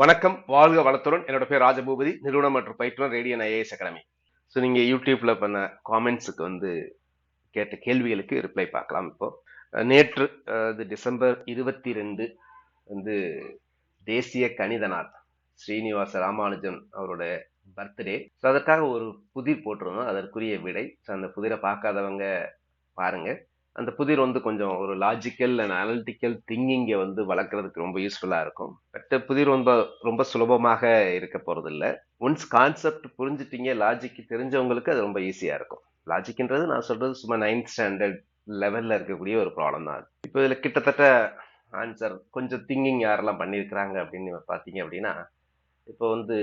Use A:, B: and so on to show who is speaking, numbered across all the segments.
A: வணக்கம் வாழ்க வளத்துடன். என்னோட பேர் ராஜபூபதி நிறுவனம் மற்றும் பயிற்றுனர் ரேடியன் ஐஏஎஸ் அகாடமி. ஸோ நீங்கள் யூடியூப்ல பண்ண காமெண்ட்ஸுக்கு வந்து கேட்ட கேள்விகளுக்கு ரிப்ளை பார்க்கலாம் இப்போ. நேற்று இது டிசம்பர் இருபத்தி ரெண்டு வந்து தேசிய கணித நாள் ஸ்ரீனிவாச ராமானுஜன் அவரோட பர்த்டே ஸோ அதற்காக ஒரு புதிர் போட்டிருந்தோம். அதற்குரிய விடை. ஸோ அந்த புதிரை பார்க்காதவங்க பாருங்கள் அந்த புதிர் வந்து கொஞ்சம் ஒரு லாஜிக்கல் அண்ட் அனலிட்டிக்கல் திங்கிங்கை வந்து வளர்க்குறதுக்கு ரொம்ப யூஸ்ஃபுல்லாக இருக்கும். பட் புதிர் ரொம்ப ரொம்ப சுலபமாக இருக்க போகிறதில்ல ஒன்ஸ் கான்செப்ட் புரிஞ்சுட்டீங்க லாஜிக் தெரிஞ்சவங்களுக்கு அது ரொம்ப ஈஸியாக இருக்கும். லாஜிக்ன்றது நான் சொல்கிறது சும்மா நைன்த் ஸ்டாண்டர்ட் லெவலில் இருக்கக்கூடிய ஒரு ப்ராப்ளம் தான் இப்போ இதில் கிட்டத்தட்ட ஆன்சர் கொஞ்சம் திங்கிங் யாரெல்லாம் பண்ணியிருக்கிறாங்க அப்படின்னு பார்த்தீங்க அப்படின்னா இப்போ வந்து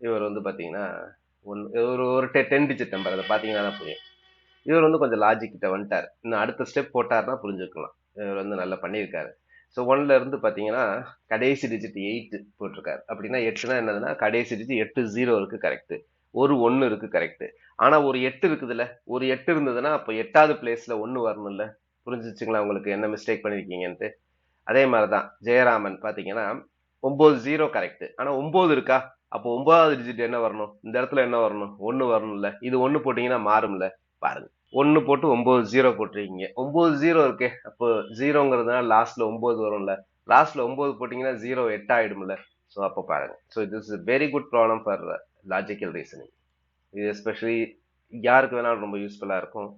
A: இவர் வந்து பார்த்தீங்கன்னா ஒன் ஒரு ஒரு டென் டிஜிட் நம்பர் அதை பார்த்தீங்கன்னா தான் புரியும். இவர் வந்து கொஞ்சம் லாஜிக் கிட்ட வந்துட்டார். இன்னும் அடுத்த ஸ்டெப் போட்டார்னா புரிஞ்சுக்கலாம். இவர் வந்து நல்லா பண்ணியிருக்காரு. ஸோ ஒன்ல இருந்து பார்த்தீங்கன்னா கடைசி டிஜிட் எயிட்டு போட்டிருக்காரு. அப்படின்னா எட்டுனா என்னதுன்னா கடைசி டிஜிட் எட்டு ஜீரோ இருக்கு கரெக்டு ஒரு ஒன்று இருக்கு கரெக்டு ஆனால் ஒரு எட்டு இருக்குதுல்ல? ஒரு எட்டு இருந்ததுன்னா அப்போ எட்டாவது பிளேஸ்ல ஒன்று வரணும்ல? புரிஞ்சிச்சுங்களா? உங்களுக்கு என்ன மிஸ்டேக் பண்ணியிருக்கீங்கன்ட்டு அதே மாதிரி தான் ஜெயராமன் பார்த்தீங்கன்னா ஒம்பது ஜீரோ கரெக்டு ஆனால் ஒம்பது இருக்கா? அப்போ ஒன்பதாவது டிஜிட் என்ன வரணும்? இந்த இடத்துல என்ன வரணும்? ஒன்று வரணும்ல. இது ஒன்று போட்டிங்கன்னா மாறும்ல. பாருங்க. ஒன்று போட்டு ஒம்பது ஜீரோ போட்டிருக்கீங்க. ஒம்பது ஜீரோ இருக்கே. அப்போ ஜீரோங்கிறதுனால லாஸ்ட்ல ஒம்பது வரும்ல. லாஸ்ட்ல ஒம்பது போட்டிங்கன்னா ஜீரோ எட்டு ஆயிடும்ல. ஸோ அப்போ பாருங்க. ஸோ uh, இது is very good problem for logical reasoning இது எஸ்பெஷலி யாருக்கு வேணாலும் ரொம்ப யூஸ்ஃபுல்லாக இருக்கும்.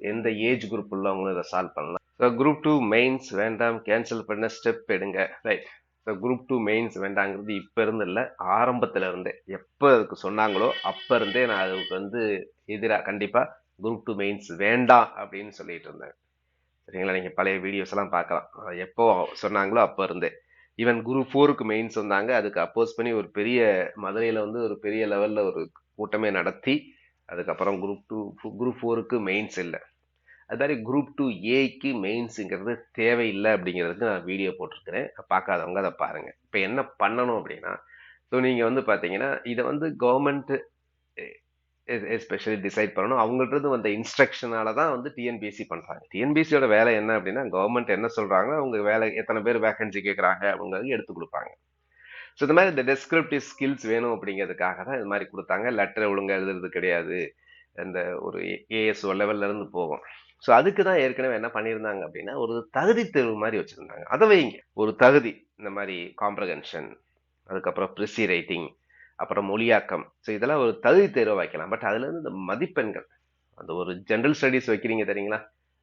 A: எந்த ஏஜ் குரூப் உள்ளவங்களும் இதை சால்வ் பண்ணலாம். ஸோ குரூப் டூ மெயின்ஸ் வேண்டாம் கேன்சல் பண்ண ஸ்டெப் எடுங்க. Right so group two mains வேண்டாங்கிறது இப்போ இருந்து இல்லை ஆரம்பத்தில் இருந்தே. எப்போ அதுக்கு சொன்னாங்களோ அப்போ இருந்தே நான் அதுக்கு வந்து எதிராக கண்டிப்பாக குரூப் டூ மெயின்ஸ் வேண்டாம் அப்படின்னு சொல்லிட்டு இருந்தேன். சரிங்களா? நீங்கள் பழைய வீடியோஸ் எல்லாம் பார்க்கலாம். அது எப்போ சொன்னாங்களோ அப்போ இருந்தே. ஈவன் குரூப் ஃபோருக்கு மெயின்ஸ் வந்தாங்க. அதுக்கு அப்போஸ் பண்ணி ஒரு பெரிய மதுரையில் வந்து ஒரு பெரிய லெவலில் ஒரு கூட்டமே நடத்தி அதுக்கப்புறம் குரூப் டூ குரூப் ஃபோருக்கு மெயின்ஸ் இல்லை. அது மாதிரி குரூப் டூ ஏக்கு மெயின்ஸுங்கிறது தேவையில்லை அப்படிங்கிறதுக்கு நான் வீடியோ போட்டிருக்கிறேன். பார்க்காதவங்க அதை பாருங்கள் இப்போ என்ன பண்ணணும் அப்படின்னா ஸோ நீங்கள் வந்து பார்த்தீங்கன்னா இதை வந்து கவர்மெண்ட் எஸ்பெஷலி டிசைட் பண்ணணும். அவங்கள்ட்ட வந்த இன்ஸ்ட்ரக்ஷனால தான் வந்து டிஎன்பிஎஸ்சி பண்ணுறாங்க டிஎன்பிஎஸ்சியோட வேலை என்ன அப்படின்னா கவர்மெண்ட் என்ன சொல்கிறாங்களோ அவங்க வேலை எத்தனை பேர் வேகன்சி கேட்குறாங்க அப்படிங்கிறது எடுத்து கொடுப்பாங்க. ஸோ இந்த மாதிரி இந்த டெஸ்கிரிப்டிவ் ஸ்கில்ஸ் வேணும் அப்படிங்கிறதுக்காக தான் இது மாதிரி கொடுத்தாங்க. லெட்டர் ஒழுங்காக எழுதுறது கிடையாது. இந்த ஒரு ஏஎஸ்ஓ லெவல்லேருந்து போகும் ஸோ அதுக்கு தான் ஏற்கனவே என்ன பண்ணியிருந்தாங்க அப்படின்னா ஒரு தகுதி தேர்வு மாதிரி வச்சுருந்தாங்க. அதை வைங்க. ஒரு தகுதி இந்த மாதிரி காம்ப்ரகன்ஷன் அதுக்கப்புறம் ப்ரிசி ரைட்டிங் அப்புறம் மொழியாக்கம். ஸோ இதெல்லாம் ஒரு தகுதி தேர்வை வைக்கலாம். பட் அதுலேருந்து இந்த மதிப்பெண்கள் அந்த ஒரு ஜென்ரல் ஸ்டடீஸ் வைக்கிறீங்க தெரியுங்களா?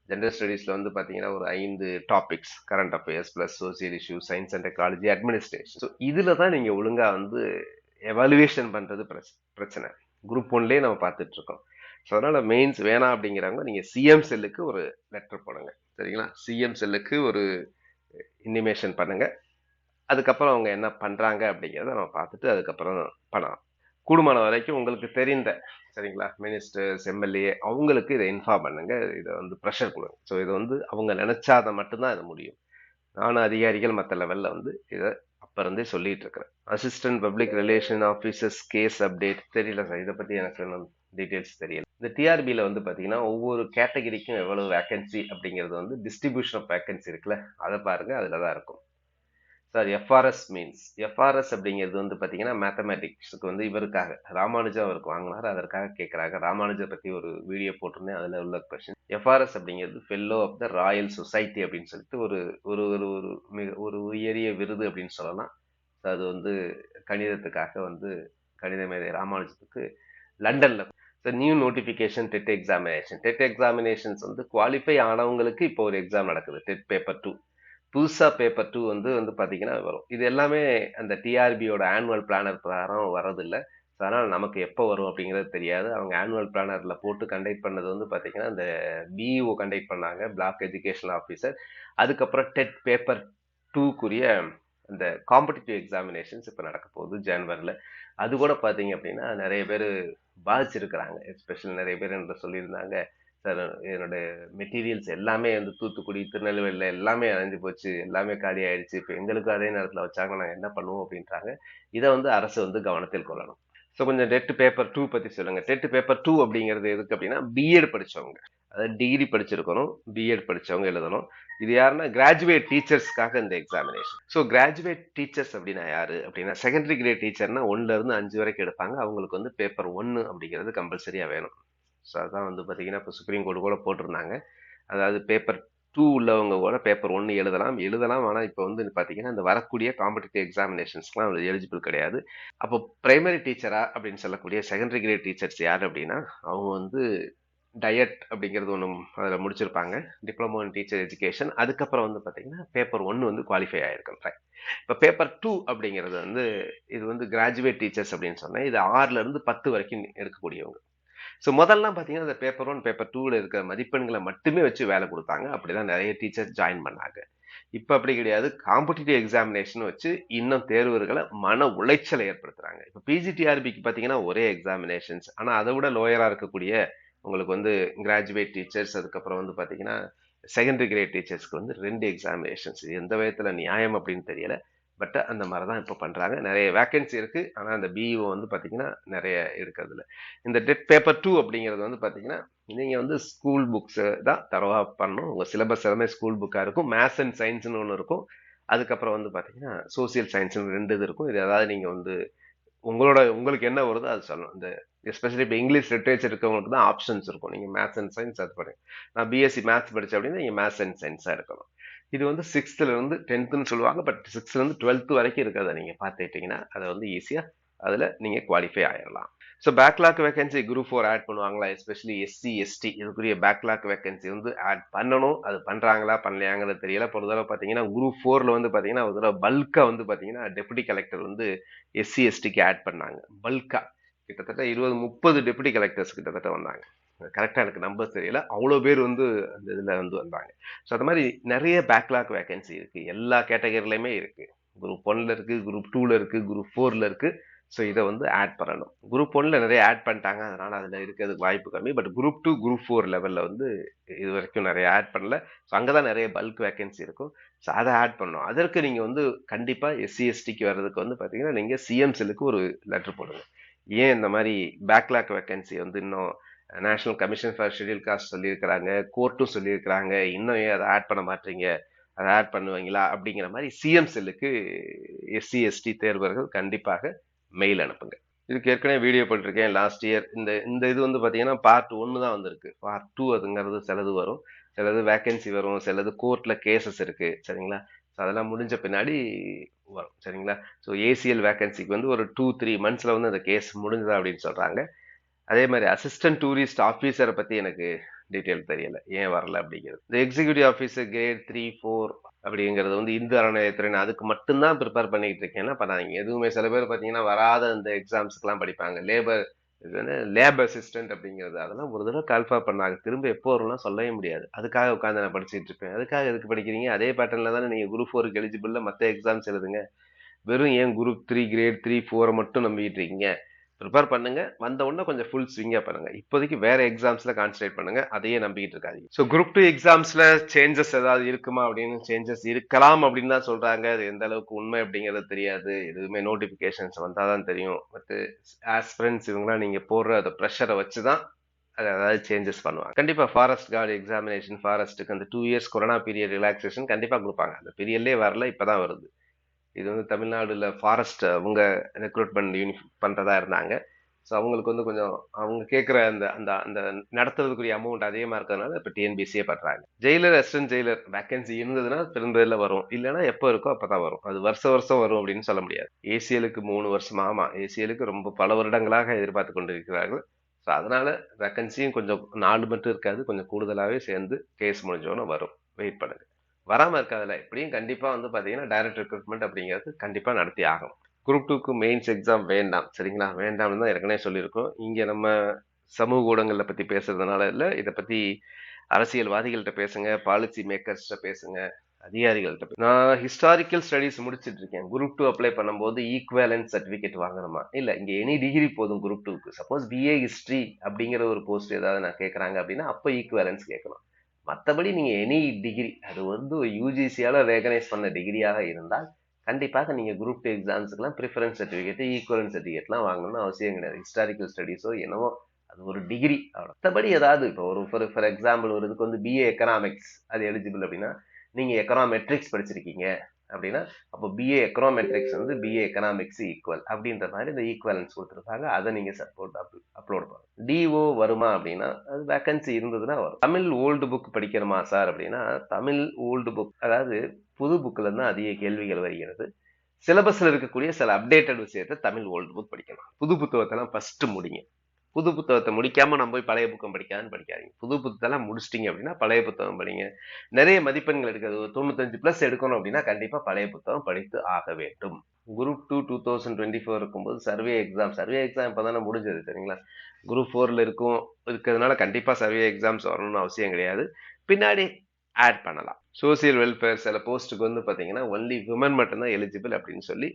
A: ஜென்ரல் ஸ்டடீஸில் வந்து பார்த்தீங்கன்னா ஒரு ஐந்து topics current affairs plus social issue science and technology administration so இதில் தான் நீங்கள் ஒழுங்காக வந்து எவாலுவேஷன் பண்ணுறது பிரச்சனை. குரூப் ஒன்லேயே நம்ம பார்த்துட்ருக்கோம் ஸோ அதனால் மெயின்ஸ் வேணாம் அப்படிங்கிறவங்க நீங்கள் சிஎம் செல்லுக்கு ஒரு லெட்டர் போடுங்க. சரிங்களா? சிஎம் செல்லுக்கு ஒரு இனிமேஷன் பண்ணுங்க. அதுக்கப்புறம் அவங்க என்ன பண்ணுறாங்க அப்படிங்கிறத நம்ம பார்த்துட்டு அதுக்கப்புறம் பண்ணலாம். கூடுமான வரைக்கும் உங்களுக்கு தெரிந்த சரிங்களா? மினிஸ்டர்ஸ் எம்எல்ஏ அவங்களுக்கு இதை இன்ஃபார்ம் பண்ணுங்க. இதை வந்து ப்ரெஷர் கொடுங்க. ஸோ இதை வந்து அவங்க நினச்சாத மட்டும்தான் இது முடியும். நானும் அதிகாரிகள் மற்ற லெவலில் வந்து இதை அப்போ இருந்தே சொல்லிட்டு இருக்கிறேன். Assistant public relation officers case update தெரியல சார் இதை பற்றி எனக்கு இன்னும் டீட்டெயில்ஸ் தெரியல. இந்த டிஆர்பியில் வந்து பார்த்தீங்கன்னா ஒவ்வொரு கேட்டகரிக்கும் எவ்வளோ வேக்கன்சி அப்படிங்கிறது வந்து டிஸ்ட்ரிபியூஷன் ஆஃப் வேக்கன்சி இருக்குல்ல? அதை பாருங்கள் அதில் தான் இருக்கும். சார் எஃப்ஆர்எஸ் மீன்ஸ் எஃப்ஆர்எஸ் அப்படிங்கிறது வந்து பார்த்தீங்கன்னா மேத்தமேட்டிக்ஸுக்கு வந்து இவருக்காக ராமானுஜா அவருக்கு வாங்கினார். அதற்காக கேட்குறாங்க ராமானுஜா பற்றி ஒரு வீடியோ போட்டிருந்தேன். அதில் உள்ள கொஸ்டின் எஃப்ஆர்எஸ் அப்படிங்கிறது fellow of the royal society அப்படின்னு சொல்லிட்டு ஒரு ஒரு ஒரு ஒரு மிக ஒரு உயரிய விருது அப்படின்னு சொல்லலாம். அது வந்து கணிதத்துக்காக வந்து கணித மேதை ராமானுஜத்துக்கு லண்டனில் so new notification TET examination TET examinations வந்து குவாலிஃபை ஆனவங்களுக்கு இப்போ ஒரு எக்ஸாம் நடக்குது. டெட் பேப்பர் டூ புதுசாக பேப்பர் டூ வந்து வந்து பார்த்தீங்கன்னா வரும். இது எல்லாமே அந்த டிஆர்பியோட ஆனுவல் பிளானர் பிரகாரம் வரதில்லை ஸோ அதனால் நமக்கு எப்போ வரும் அப்படிங்கிறது தெரியாது. அவங்க ஆனுவல் பிளானரில் போட்டு கண்டக்ட் பண்ணது வந்து பார்த்தீங்கன்னா அந்த பிஇஓ கண்டக்ட் பண்ணாங்க பிளாக் எஜுகேஷன் ஆஃபீஸர் அதுக்கப்புறம் டெட் பேப்பர் டூக்குரிய அந்த காம்படிட்டிவ் எக்ஸாமினேஷன்ஸ் இப்போ நடக்க போகுது ஜனவரியில். அது கூட பார்த்தீங்க அப்படின்னா நிறைய பேர் பாதிச்சிருக்கிறாங்க. எஸ்பெஷலி நிறைய பேர் என்ற சொல்லியிருந்தாங்க சார் என்னோடய மெட்டீரியல்ஸ் எல்லாமே வந்து தூத்துக்குடி திருநெல்வேலியில் எல்லாமே அழிஞ்சு போச்சு எல்லாமே காலி ஆயிடுச்சு இப்போ எங்களுக்கு அதே நேரத்தில் வச்சாங்க நாங்கள் என்ன பண்ணுவோம்? அப்படின்றாங்க. இதை வந்து அரசு வந்து கவனத்தில் கொள்ளணும். ஸோ கொஞ்சம் டெட் பேப்பர் டூ பற்றி சொல்லுங்கள் டெட் பேப்பர் டூ அப்படிங்கிறது எதுக்கு அப்படின்னா பிஎட் படித்தவங்க அதாவது டிகிரி படிச்சிருக்கணும் பிஎட் படித்தவங்க எழுதணும். இது யாருன்னா கிராஜுவேட் டீச்சர்ஸ்க்காக இந்த எக்ஸாமினேஷன் ஸோ கிராஜுவேட் டீச்சர்ஸ் அப்படின்னா யாரு? அப்படின்னா செகண்டரி கிரேட் டீச்சர்னா ஒன்லேருந்து அஞ்சு வரைக்கும் எடுப்பாங்க. அவங்களுக்கு வந்து பேப்பர் ஒன்று அப்படிங்கிறது கம்பல்சரியாக வேணும். ஸோ அதான் வந்து பார்த்தீங்கன்னா இப்போ சுப்ரீம் கோர்ட்டு கூட போட்டிருந்தாங்க. அதாவது பேப்பர் டூ உள்ளவங்க கூட பேப்பர் ஒன்று எழுதலாம். எழுதலாம். ஆனால் இப்போ வந்து பார்த்தீங்கன்னா இந்த வரக்கூடிய காம்படிட்டிவ் எக்ஸாமினேஷன்ஸ்க்குலாம் எலிஜிபிள் கிடையாது. அப்போ பிரைமரி டீச்சரா அப்படின்னு சொல்லக்கூடிய செகண்டரி கிரேட் டீச்சர்ஸ் யார் அப்படின்னா அவங்க வந்து டயட் அப்படிங்கிறது ஒன்று அதில் முடிச்சிருப்பாங்க. டிப்ளமோ இன் டீச்சர் எஜுகேஷன் அதுக்கப்புறம் வந்து பார்த்தீங்கன்னா பேப்பர் ஒன்று வந்து குவாலிஃபை ஆயிருக்கும். இப்போ பேப்பர் டூ அப்படிங்கிறது வந்து இது வந்து கிராஜுவேட் டீச்சர்ஸ் அப்படின்னு சொன்னால் இது ஆறுலேருந்து பத்து வரைக்கும் எடுக்கக்கூடியவங்க ஸோ முதல்லாம் பார்த்தீங்கன்னா அந்த பேப்பர் ஒன் பேப்பர் டூவில் இருக்கிற மதிப்பெண்களை மட்டுமே வச்சு வேலை கொடுத்தாங்க. அப்படிதான் நிறைய டீச்சர்ஸ் ஜாயின் பண்ணாங்க. இப்போ அப்படி கிடையாது. காம்படிட்டிவ் எக்ஸாமினேஷன் வச்சு இன்னும் தேர்வர்களை மன உளைச்சலை ஏற்படுத்துறாங்க. இப்போ பிஜிடிஆர்பிக்கு பார்த்தீங்கன்னா ஒரே எக்ஸாமினேஷன்ஸ் ஆனால் அதை விட லோயராக இருக்கக்கூடிய உங்களுக்கு வந்து கிராஜுவேட் டீச்சர்ஸ் அதுக்கப்புறம் வந்து பார்த்தீங்கன்னா செகண்டரி கிரேட் டீச்சர்ஸ்க்கு வந்து ரெண்டு எக்ஸாமினேஷன்ஸ் எந்த விதத்தில் நியாயம் அப்படின்னு தெரியல. பட் அந்த மாதிரி தான் இப்போ பண்ணுறாங்க நிறைய வேக்கன்சி இருக்குது ஆனால் அந்த பிஇஓ வந்து பார்த்திங்கன்னா நிறைய இருக்கிறதுல இந்த டெட் பேப்பர் டூ அப்படிங்கிறது வந்து பார்த்தீங்கன்னா நீங்கள் வந்து ஸ்கூல் புக்ஸை தான் தரவாக பண்ணணும். உங்கள் சிலபஸ் எல்லாமே ஸ்கூல் புக்காக இருக்கும். மேத்ஸ் அண்ட் சயின்ஸ்னு ஒன்று இருக்கும். அதுக்கப்புறம் வந்து பார்த்தீங்கன்னா சோசியல் சயின்ஸ்னு ரெண்டு இது இருக்கும். இது ஏதாவது நீங்கள் வந்து உங்களோட உங்களுக்கு என்ன வருதோ அது சொல்லணும். இந்த எஸ்பெஷலி இப்போ இங்கிலீஷ் லிட்ரேச்சர் இருக்கவங்களுக்கு தான் ஆப்ஷன்ஸ் இருக்கும். நீங்கள் மேத்ஸ் அண்ட் சயின்ஸ் அது பண்ணுங்க நான் பிஎஸ்சி மேத்ஸ் படித்தேன் அப்படின்னா நீங்கள் மேத்ஸ் அண்ட் சயின்ஸாக இருக்கணும். இது வந்து சிக்ஸ்த்துலேருந்து டென்த்துன்னு சொல்லுவாங்க பட் சிக்ஸ்த்துலேருந்து டுவெல்த்து வரைக்கும் இருக்கிறத நீங்கள் பார்த்துக்கிட்டிங்கன்னா அதை வந்து ஈஸியாக அதில் நீங்கள் குவாலிஃபை ஆயிடலாம் so backlog vacancy group four add பண்ணுவாங்களா? எஸ்பெஷலி எஸ்சி எஸ்டி இதுக்குரிய பேக்லாக் வேகன்சி வந்து ஆட் பண்ணணும். அது பண்ணுறாங்களா பண்ணலையாங்கிறது தெரியல. ஒரு தடவை பார்த்தீங்கன்னா குரூப் ஃபோரில் வந்து பார்த்தீங்கன்னா ஒரு தடவை பல்கா வந்து பார்த்தீங்கன்னா டெபுட்டி கலெக்டர் வந்து எஸ்சி எஸ்டிக்கு ஆட் பண்ணாங்க. பல்காக கிட்டத்தட்ட இருபது முப்பது டெபுட்டி கலெக்டர்ஸ் கிட்டத்தட்ட வந்தாங்க. கரெக்டாக எனக்கு நம்பர் தெரியல. அவ்வளோ பேர் வந்து அந்த இதில் வந்து வந்தாங்க. ஸோ அது மாதிரி நிறைய பேக்லாக் வேகன்சி இருக்குது எல்லா கேட்டகரிலையுமே இருக்குது குரூப் ஒன்ல இருக்குது குரூப் டூவில் இருக்குது குரூப் ஃபோரில் இருக்குது ஸோ இதை வந்து ஆட் பண்ணணும். குரூப் ஒன்ல நிறைய ஆட் பண்ணிட்டாங்க. அதனால் அதில் இருக்கிறதுக்கு வாய்ப்பு கம்மி. But group two group four லெவலில் வந்து இது வரைக்கும் நிறைய ஆட் பண்ணல. ஸோ அங்கே தான் நிறைய பல்க் வேகன்சி இருக்கும். ஸோ அதை ஆட் பண்ணணும். அதற்கு நீங்கள் வந்து கண்டிப்பாக எஸ்சிஎஸ்டிக்கு வர்றதுக்கு வந்து பார்த்தீங்கன்னா நீங்கள் சிஎம்சிலுக்கு ஒரு லெட்டர் போடுங்க. ஏன் இந்த மாதிரி பேக்லாக் வேகன்சி வந்து இன்னும் national commission for schedule caste சொல்லியிருக்கிறாங்க கோர்ட்டும் சொல்லியிருக்கிறாங்க இன்னும் ஏன் அதை ஆட் பண்ண மாட்டீங்க? அதை ஆட் பண்ணுவீங்களா? அப்படிங்கிற மாதிரி சிஎம் செல்லுக்கு எஸ்சி எஸ்டி தேர்வர்கள் கண்டிப்பாக மெயில் அனுப்புங்க. இதுக்கு ஏற்கனவே வீடியோ போட்டிருக்கேன் லாஸ்ட் இயர் இந்த இந்த இது வந்து பார்த்தீங்கன்னா பார்ட் ஒன்று தான் வந்திருக்கு. பார்ட் டூ அதுங்கிறது சிலது வரும். சிலது வேக்கன்சி வரும். சிலது கோர்ட்டில் கேசஸ் இருக்குது சரிங்களா? ஸோ அதெல்லாம் முடிஞ்ச பின்னாடி வரும். சரிங்களா? ஸோ ஏசிஎல் வேக்கன்சிக்கு வந்து ஒரு டூ த்ரீ மந்த்ஸில் வந்து அந்த கேஸ் முடிஞ்சதா அப்படின்னு சொல்கிறாங்க அதே மாதிரி அசிஸ்டன்ட் டூரிஸ்ட் ஆஃபீஸரை பற்றி எனக்கு டீட்டெயில் தெரியல. ஏன் வரல அப்படிங்கிறது. இந்த executive officer grade three four அப்படிங்கிறது வந்து இந்து அறநிலையத்துறை அதுக்கு மட்டும்தான் ப்ரிப்பேர் பண்ணிட்டு இருக்கேன்னா பண்ணாங்க எதுவுமே சில பேர் பார்த்தீங்கன்னா வராத இந்த எக்ஸாம்ஸ்க்குலாம் படிப்பாங்க. லேபர் இது வந்து லேப் அசிஸ்டன்ட் அப்படிங்கிறது. அதெல்லாம் ஒரு தடவை கால்ஃபா பண்ணாங்க திரும்ப எப்போ வரும்லாம் சொல்லவே முடியாது. அதுக்காக உட்காந்து நான் படிச்சுட்டு இருப்பேன். அதுக்காக எதுக்கு படிக்கிறீங்க? அதே பேட்டர்ல தானே நீங்கள் குரூப் ஃபோருக்கு எலிஜிபிளில் மற்ற எக்ஸாம்ஸ் எழுதுங்க. வெறும் ஏன் குரூப் த்ரீ கிரேட் த்ரீ ஃபோரை மட்டும் நம்பிக்கிட்டு இருக்கீங்க? ப்ரிப்பேர் பண்ணுங்க. வந்த உடனே கொஞ்சம் ஃபுல் ஸ்விங்கா பண்ணுங்க. இப்போதைக்கு வேற எக்ஸாம்ஸ்ல கான்சன்ட்ரேட் பண்ணுங்க. அதையே நம்பிக்கிட்டு இருக்காதீங்க. ஸோ குரூப் டூ எக்ஸாம்ஸ்ல சேஞ்சஸ் ஏதாவது இருக்குமா அப்படின்னு? சேஞ்சஸ் இருக்கலாம் அப்படின்னு தான் சொல்றாங்க. அது எந்த அளவுக்கு உண்மை அப்படிங்கிறது தெரியாது. எதுவுமே நோட்டிபிகேஷன்ஸ் வந்தாதான் தெரியும். பட் ஆஸ்பிரன்ஸ் இவங்களாம் நீங்க போடுற அந்த ப்ரெஷரை வச்சு தான் அதாவது சேஞ்சஸ் பண்ணுவாங்க. கண்டிப்பாக ஃபாரஸ்ட் கார்டு எக்ஸாமினேஷன் ஃபாரஸ்ட்டுக்கு அந்த two years corona period relaxation கண்டிப்பாக கொடுப்பாங்க. அந்த பீரியட்லேயே வரல இப்போ தான் வருது. இது வந்து தமிழ்நாடுல ஃபாரஸ்ட் அவங்க ரெக்ரூட்மெண்ட் யூனி பண்றதா இருந்தாங்க. ஸோ அவங்களுக்கு வந்து கொஞ்சம் அவங்க கேட்குற அந்த அந்த அந்த நடத்துறதுக்குரிய அமௌண்ட் அதிகமாக இருக்கிறதுனால இப்போ டிஎன்பிசியே பண்ணுறாங்க ஜெயிலர் அசிஸ்டன்ட் ஜெயிலர் வேகன்சி இருந்ததுன்னா பிறந்ததில் வரும். இல்லைன்னா எப்போ இருக்கோ அப்போ தான் வரும். அது வருஷ வருஷம் வரும் அப்படின்னு சொல்ல முடியாது. ஏசிஎலுக்கு மூணு வருஷம் ஆமாம் ஏசிஎலுக்கு ரொம்ப பல வருடங்களாக எதிர்பார்த்து கொண்டிருக்கிறார்கள். ஸோ அதனால வேக்கன்சியும் கொஞ்சம் நாலு மட்டும் இருக்காது கொஞ்சம் கூடுதலாகவே சேர்ந்து கேஸ் முடிஞ்சோன்னு வரும். வெயிட் பண்ணுங்க. வராமல் இருக்காதுல எப்படியும் கண்டிப்பாக வந்து பார்த்தீங்கன்னா டைரக்ட் ரெக்ரூட்மெண்ட் அப்படிங்கிறது கண்டிப்பாக நடத்தி ஆகும் குரூப் டூக்கு மெயின்ஸ் எக்ஸாம் வேண்டாம். சரிங்களா? வேண்டாம்னு தான் ஏற்கனவே சொல்லியிருக்கோம். இங்கே நம்ம சமூக ஊடகங்களை பற்றி பேசுறதுனால இல்லை இதை பற்றி அரசியல்வாதிகள்கிட்ட பேசுங்க பாலிசி மேக்கர்ஸ்கிட்ட பேசுங்க அதிகாரிகள்கிட்ட நான் ஹிஸ்டாரிக்கல் ஸ்டடீஸ் முடிச்சிட்டு இருக்கேன். குரூப் டூ அப்ளை பண்ணும்போது ஈக்குவேலன்ஸ் சர்டிஃபிகேட் வாங்கணுமா? இல்லை இங்கே எனி டிகிரி போதும் குரூப் டூக்கு சப்போஸ் பிஏ ஹிஸ்ட்ரி அப்படிங்கிற ஒரு போஸ்ட் ஏதாவது நான் கேட்குறாங்க அப்படின்னா அப்போ ஈக்குவேலன்ஸ் கேட்கணும். மற்றபடி நீங்கள் எனி டிகிரி அது வந்து யூஜிசியால் ரெகனைஸ் பண்ண டிகிரியாக இருந்தால் கண்டிப்பாக நீங்கள் குரூப் டூ எக்ஸாம்ஸுக்கெலாம் ப்ரிஃபரன்ஸ் சர்டிஃபிகேட்டு ஈக்குவலன் சர்டிஃபிகேட்லாம் வாங்கணும்னு அவசியம் கிடையாது. ஹிஸ்டாரிக்கல் ஸ்டடீஸோ என்னவோ அது ஒரு டிகிரி அவ்வளோ மற்றபடி ஏதாவது இப்போ ஒரு ஃபார் ஃபார் எக்ஸாம்பிள் ஒரு இதுக்கு வந்து பிஏ எக்கனாமிக்ஸ் அது எலிஜிபிள் அப்படின்னா நீங்கள் எக்கனாமெட்ரிக்ஸ் படிச்சிருக்கீங்க. அப்படின்னா அப்போ பிஏ எக்கனாமெட்ரிக்ஸ் வந்து பிஏ எக்கனாமிக்ஸ் ஈக்குவல் அப்படின்ற மாதிரி இந்த ஈக்குவலன்ஸ் கொடுத்துருப்பாங்க. அதை நீங்கள் சப்போர்ட் அப்லோட் பண்ணணும். டிஓ வருமா அப்படின்னா அது வேக்கன்சி இருந்ததுன்னா வரும். தமிழ் ஓல்டு புக் படிக்கணுமா சார் அப்படின்னா தமிழ் ஓல்டு புக் அதாவது புது புக்கில் இருந்து அதிக கேள்விகள் வருகிறது. சிலபஸில் இருக்கக்கூடிய சில அப்டேட்டட் விஷயத்தை தமிழ் ஓல்டு புக் படிக்கணும். புது புத்தகத்தெல்லாம் ஃபஸ்ட்டு முடிங்க. புது புத்தகத்தை முடிக்காமல் நம்ம போய் பழைய புத்தகம் படிக்காதுன்னு படிக்காதீங்க. புது புத்தகத்தெல்லாம் முடிச்சிட்டிங்க அப்படின்னா பழைய புத்தகம் படிங்க. நிறைய மதிப்பெண்கள் எடுக்கிறது ஒரு தொண்ணூத்தஞ்சு ப்ளஸ் எடுக்கணும் அப்படின்னா கண்டிப்பாக பழைய புத்தகம் படித்து ஆக வேண்டும். Group two two thousand twenty four இருக்கும்போது சர்வே எக்ஸாம் சர்வே எக்ஸாம் இப்போ தானே முடிஞ்சது சரிங்களா குரூப் ஃபோரில் இருக்கும். இருக்கிறதுனால கண்டிப்பாக சர்வே எக்ஸாம்ஸ் வரணும்னு அவசியம் கிடையாது. பின்னாடி ஆட் பண்ணலாம். சோசியல் வெல்ஃபேர் சில போஸ்ட்டுக்கு வந்து பார்த்தீங்கன்னா ஒன்லி விமன் மட்டும்தான் எலிஜிபிள் அப்படின்னு சொல்லி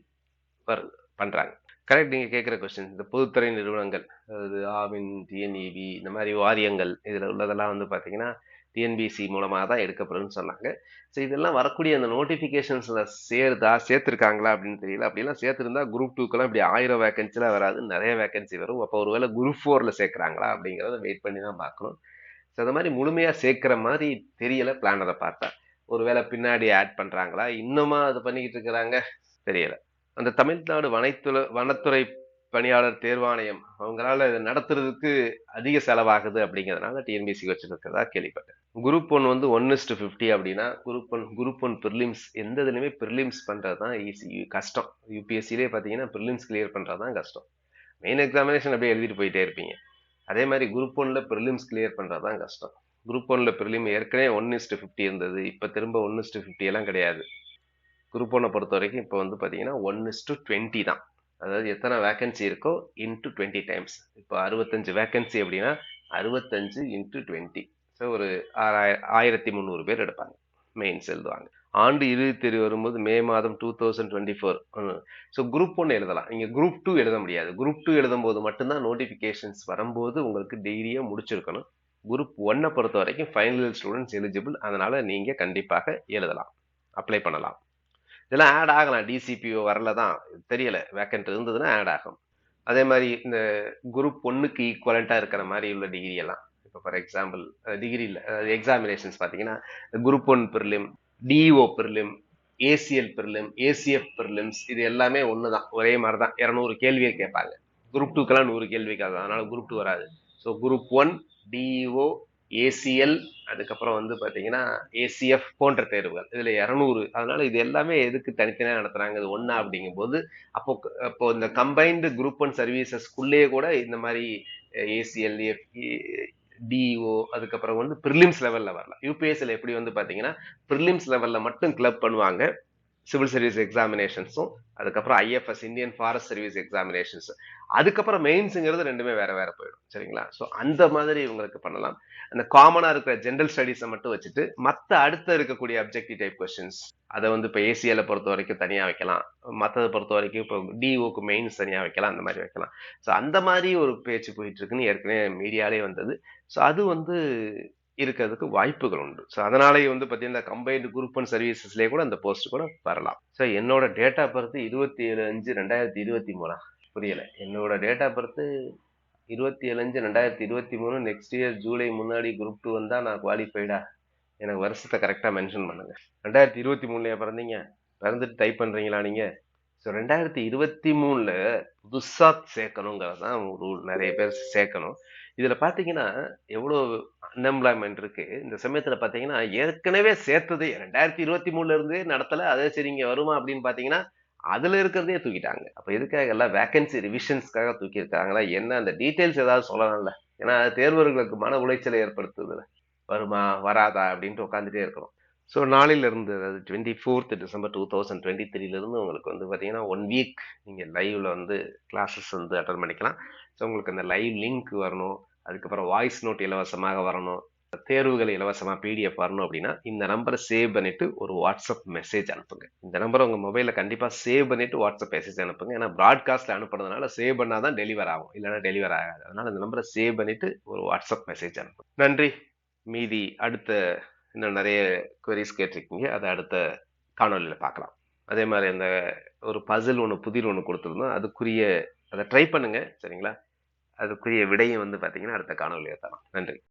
A: வருது பண்ணுறாங்க கரெக்ட் நீங்கள் கேட்குற கொஸ்டின் இந்த பொதுத்துறை நிறுவனங்கள் அதாவது ஆவின் டிஎன்இபி இந்த மாதிரி வாரியங்கள் இதில் உள்ளதெல்லாம் வந்து பார்த்தீங்கன்னா டிஎன்பிசி மூலமாக தான் எடுக்கப்படும்னு சொன்னாங்க. ஸோ இதெல்லாம் வரக்கூடிய அந்த நோட்டிஃபிகேஷன்ஸில் சேருதா சேர்த்துருக்காங்களா அப்படின்னு தெரியல. அப்படிலாம் சேர்த்துருந்தா குரூப் டூக்கெல்லாம் இப்படி ஆயிரம் வேகன்சிலாம் வராது நிறைய வேகன்சி வரும். அப்போ ஒருவேளை குரூப் ஃபோரில் சேர்க்குறாங்களா அப்படிங்கிறத வெயிட் பண்ணி தான் பார்க்கணும். ஸோ அந்த மாதிரி முழுமையாக சேர்க்குற மாதிரி தெரியலை பிளானரை பார்த்தா. ஒருவேளை பின்னாடி ஆட் பண்ணுறாங்களா இன்னுமா அது பண்ணிக்கிட்டு இருக்கிறாங்க? தெரியலை. அந்த தமிழ்நாடு வனத்துறை வனத்துறை பணியாளர் தேர்வாணையம் அவங்களால இதை நடத்துறதுக்கு அதிக செலவாகுது அப்படிங்கிறதுனால டிஎன்பிசி வச்சுருக்கிறதா கேள்விப்பட்டேன். குரூப் ஒன் வந்து ஒன் இஸ்டு ஃபிஃப்டி அப்படின்னா group one group one prelims எந்த இதுலையுமே ப்ரிலிம்ஸ் பண்ணுறது தான் ஈஸி கஷ்டம். யூபிஎஸ்சிலே பார்த்தீங்கன்னா ப்ரிலிம்ஸ் கிளியர் பண்ணுறது தான் கஷ்டம். மெயின் எக்ஸாமினேஷன் அப்படியே எழுதிட்டு போயிட்டே இருப்பீங்க. அதே மாதிரி குரூப் ஒன்ல ப்ரிலிம்ஸ் கிளியர் பண்ணுறது தான் கஷ்டம். குரூப் ஒன்ல ப்ரிலிம் ஏற்கனவே ஒன் இஸ்டு ஃபிஃப்டி இருந்தது இப்போ திரும்ப ஒன் இஸ்டு ஃபிஃப்டி எல்லாம் கிடையாது. குரூப் ஒன்னை பொறுத்த வரைக்கும் இப்போ வந்து பார்த்தீங்கன்னா ஒன் இஸ் டு டுவெண்ட்டி தான். அதாவது எத்தனை வேக்கன்சி இருக்கோ இன்ட்டு டுவெண்ட்டி டைம்ஸ் இப்போ அறுபத்தஞ்சு வேக்கன்சி அப்படின்னா அறுபத்தஞ்சு இன்ட்டு டுவெண்ட்டி ஸோ ஒரு ஆறாய ஆயிரத்தி முந்நூறு பேர் எடுப்பாங்க. மெயின்ஸ் எழுதுவாங்க ஆண்டு இறுதி தேர்வு வரும்போது மே மாதம் two thousand twenty four so group ஒன்று எழுதலாம். நீங்கள் குரூப் டூ எழுத முடியாது. குரூப் டூ எழுதும் போது மட்டும்தான் நோட்டிஃபிகேஷன்ஸ் வரும்போது உங்களுக்கு டெய்லியாக முடிச்சிருக்கணும். குரூப் ஒன்னை பொறுத்த வரைக்கும் ஃபைனல் ஸ்டூடெண்ட்ஸ் எலிஜிபிள் அதனால் நீங்கள் கண்டிப்பாக எழுதலாம். அப்ளை பண்ணலாம். இதெல்லாம் ஆட் ஆகலாம். டிசிபிஓ வரல தான் தெரியல. வேக்கண்ட் இருந்ததுன்னா ஆட் ஆகும். அதே மாதிரி இந்த குரூப் ஒன்றுக்கு ஈக்குவலண்ட்டாக இருக்கிற மாதிரி உள்ள டிகிரி எல்லாம். இப்போ ஃபார் எக்ஸாம்பிள் டிகிரி இல்லை எக்ஸாமினேஷன்ஸ் பார்த்தீங்கன்னா group one prelim DO prelim ACL prelim ACF prelims இது எல்லாமே ஒன்று தான் ஒரே மாதிரி தான் இரநூறு கேள்வியை கேட்பாங்க. குரூப் டூக்கெல்லாம் நூறு கேள்விக்காக. கேட்கும் அதனால குரூப் டூ வராது. So group one DEO ACL அதுக்கப்புறம் வந்து பார்த்தீங்கன்னா ஏசிஎஃப் போன்ற தேர்வுகள். இதில் இரநூறு. அதனால இது எல்லாமே எதுக்கு தனித்தனியாக நடத்துகிறாங்க இது ஒன்றா அப்படிங்கும்போது அப்போ அப்போ இந்த கம்பைன்டு குரூப் அண்ட் சர்வீசஸ்க்குள்ளேயே கூட இந்த மாதிரி ஏசிஎல் டிஓ e, அதுக்கப்புறம் வந்து ப்ரிலிம்ஸ் லெவலில் வரலாம். யூபிஎஸ்சியில் எப்படி வந்து பார்த்தீங்கன்னா ப்ரிலிம்ஸ் லெவலில் மட்டும் கிளப் பண்ணுவாங்க. சிவில் சர்வீஸ் எக்ஸாமினேஷன்ஸும் அதுக்கப்புறம் IFS Indian forest service examinations அதுக்கப்புறம் மெயின்ஸுங்கிறது ரெண்டுமே வேற வேற போயிடும் சரிங்களா? ஸோ அந்த மாதிரி இவங்களுக்கு பண்ணலாம். அந்த காமனாக இருக்கிற ஜென்ரல் ஸ்டடீஸை மட்டும் வச்சுட்டு மற்ற அடுத்த இருக்கக்கூடிய அப்ஜெக்டிவ் டைப் கொஸ்டின்ஸ் அதை வந்து இப்போ ஏசிஎல பொறுத்த வரைக்கும் தனியாக வைக்கலாம். மற்றதை பொறுத்த வரைக்கும் இப்போ டிஓக்கு மெயின்ஸ் தனியாக வைக்கலாம் அந்த மாதிரி வைக்கலாம். ஸோ அந்த மாதிரி ஒரு பேச்சு போயிட்டு இருக்குன்னு ஏற்கனவே மீடியாலே வந்தது. ஸோ அது வந்து இருக்கிறதுக்கு வாய்ப்புகள் உண்டு. ஸோ அதனாலேயே வந்து பார்த்தீங்கன்னா கம்பைன்டு குரூப் அண்ட் சர்வீசஸ்லேயே கூட அந்த போஸ்ட் கூட வரலாம். ஸோ என்னோட டேட்டா பர்த் இருபத்தி ஏழு அஞ்சு ரெண்டாயிரத்தி இருபத்தி மூணா? புரியலை. என்னோட டேட்டா பர்த்து இருபத்தி ஏழு அஞ்சு ரெண்டாயிரத்தி இருபத்தி மூணு நெக்ஸ்ட் இயர் ஜூலை முன்னாடி குரூப் டூ வந்தால் நான் குவாலிஃபைடா எனக்கு வருஷத்தை கரெக்டாக மென்ஷன் பண்ணுங்க. ரெண்டாயிரத்தி இருபத்தி மூணுலையா பிறந்தீங்க. பிறந்துட்டு டைப் பண்ணுறீங்களா நீங்கள் ஸோ ரெண்டாயிரத்தி இருபத்தி மூணில் புதுசாக சேர்க்கணுங்கிறது தான் ரூல் நிறைய பேர் சேர்க்கணும். இதில் பார்த்தீங்கன்னா எவ்வளோ அன்எம்ப்ளாய்மெண்ட் இருக்கு. இந்த சமயத்தில் பார்த்தீங்கன்னா ஏற்கனவே சேர்த்தது ரெண்டாயிரத்தி இருபத்தி மூணுல இருந்தே நடத்தலை அதே சரி இங்கே வருமா அப்படின்னு பார்த்தீங்கன்னா அதில் இருக்கிறதே தூக்கிட்டாங்க. அப்போ எதுக்காக எல்லாம் வேகன்சி ரிவிஷன்ஸ்க்காக தூக்கியிருக்காங்களா? என்ன அந்த டீட்டெயில்ஸ் ஏதாவது சொல்லலாம்ல. ஏன்னா தேர்வர்களுக்கு மன உளைச்சலை ஏற்படுத்துதுல வருமா வராதா அப்படின்ட்டு உட்காந்துட்டே இருக்கிறோம் ஸோ நாளிலிருந்து அதாவது twenty fourth December two thousand twenty த்ரீலேருந்து உங்களுக்கு வந்து பார்த்தீங்கன்னா ஒன் வீக் நீங்கள் லைவில் வந்து கிளாஸஸ் வந்து அட்டன் பண்ணிக்கலாம். ஸோ உங்களுக்கு அந்த லைவ் லிங்க் வரணும். அதுக்கப்புறம் வாய்ஸ் நோட் இலவசமாக வரணும். தேர்வுகள் இலவசமாக பிடிஎஃப் வரணும் அப்படின்னா இந்த நம்பரை சேவ் பண்ணிட்டு ஒரு வாட்ஸ்அப் மெசேஜ் அனுப்புங்க. இந்த நம்பரை உங்கள் மொபைலில் கண்டிப்பாக சேவ் பண்ணிட்டு வாட்ஸ்அப் மெசேஜ் அனுப்புங்க. ஏன்னா ப்ராட்காஸ்ட்டில் அனுப்புறதுனால சேவ் பண்ணால் தான் டெலிவர் ஆகும். இல்லைன்னா டெலிவர் ஆகாது. அதனால் இந்த நம்பரை சேவ் பண்ணிட்டு ஒரு வாட்ஸ்அப் மெசேஜ் அனுப்புங்க. நன்றி. மீதி அடுத்த இன்னும் நிறைய குவரிஸ் கேட்டிருக்கீங்க. அதை அடுத்த காணொலியில் பார்க்கலாம். அதே மாதிரி அந்த ஒரு பசில் ஒன்று புதிர் ஒன்று கொடுத்துருந்தோம். அதுக்குரிய அதை ட்ரை பண்ணுங்க. சரிங்களா? அதுக்குரிய விடையும் வந்து பார்த்தீங்கன்னா அடுத்த காணொலியில் தரோம் நன்றி.